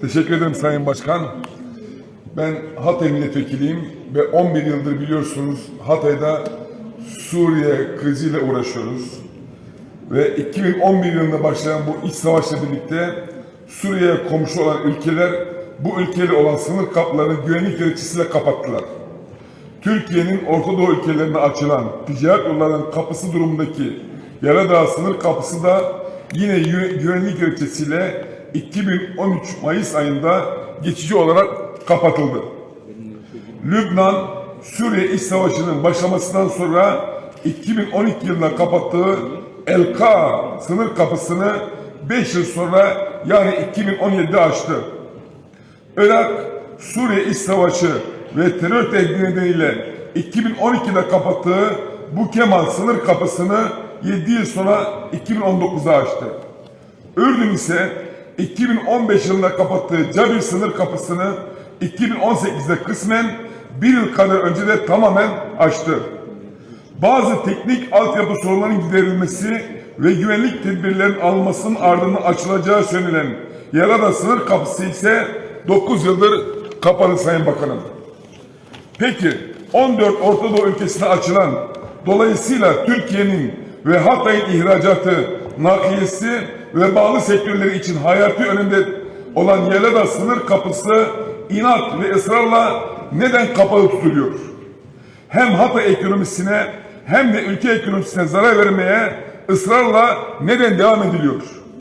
Teşekkür ederim Sayın Başkan. Ben Hatay milletvekiliyim ve 11 yıldır biliyorsunuz Hatay'da Suriye kriziyle uğraşıyoruz. Ve 2011 yılında başlayan bu iç savaşla birlikte Suriye'ye komşu olan ülkeler bu ülkeyle olan sınır kapılarını güvenlik gerekçesiyle kapattılar. Türkiye'nin Orta Doğu ülkelerine açılan ticaret yollarının kapısı durumundaki Yaradağ sınır kapısı da yine gü- güvenlik gerekçesiyle 2013 Mayıs ayında geçici olarak kapatıldı. Lübnan, Suriye İç Savaşı'nın başlamasından sonra 2012 yılında kapattığı El-Ka sınır kapısını 5 yıl sonra yani 2017'de açtı. Irak, Suriye İç Savaşı ve terör tehdidi nedeniyle 2012'de kapattığı bu Kemal sınır kapısını 7 yıl sonra 2019'da açtı. Ürdün ise 2015 yılında kapattığı Cabil sınır kapısını 2018'de kısmen bir yıl kadar önce de tamamen açtı. Bazı teknik altyapı sorunlarının giderilmesi ve güvenlik tedbirlerinin alınmasının ardından açılacağı söylenen Yarada sınır kapısı ise 9 yıldır kapalı Sayın Bakanım. Peki 14 Orta Doğu ülkesine açılan dolayısıyla Türkiye'nin ve Hatay'ın ihracatı, nakliyesi ve bağlı sektörleri için hayati önemde olan Yelada sınır kapısı inat ve ısrarla neden kapalı tutuluyor? Hem Hatay ekonomisine hem de ülke ekonomisine zarar vermeye ısrarla neden devam ediliyor?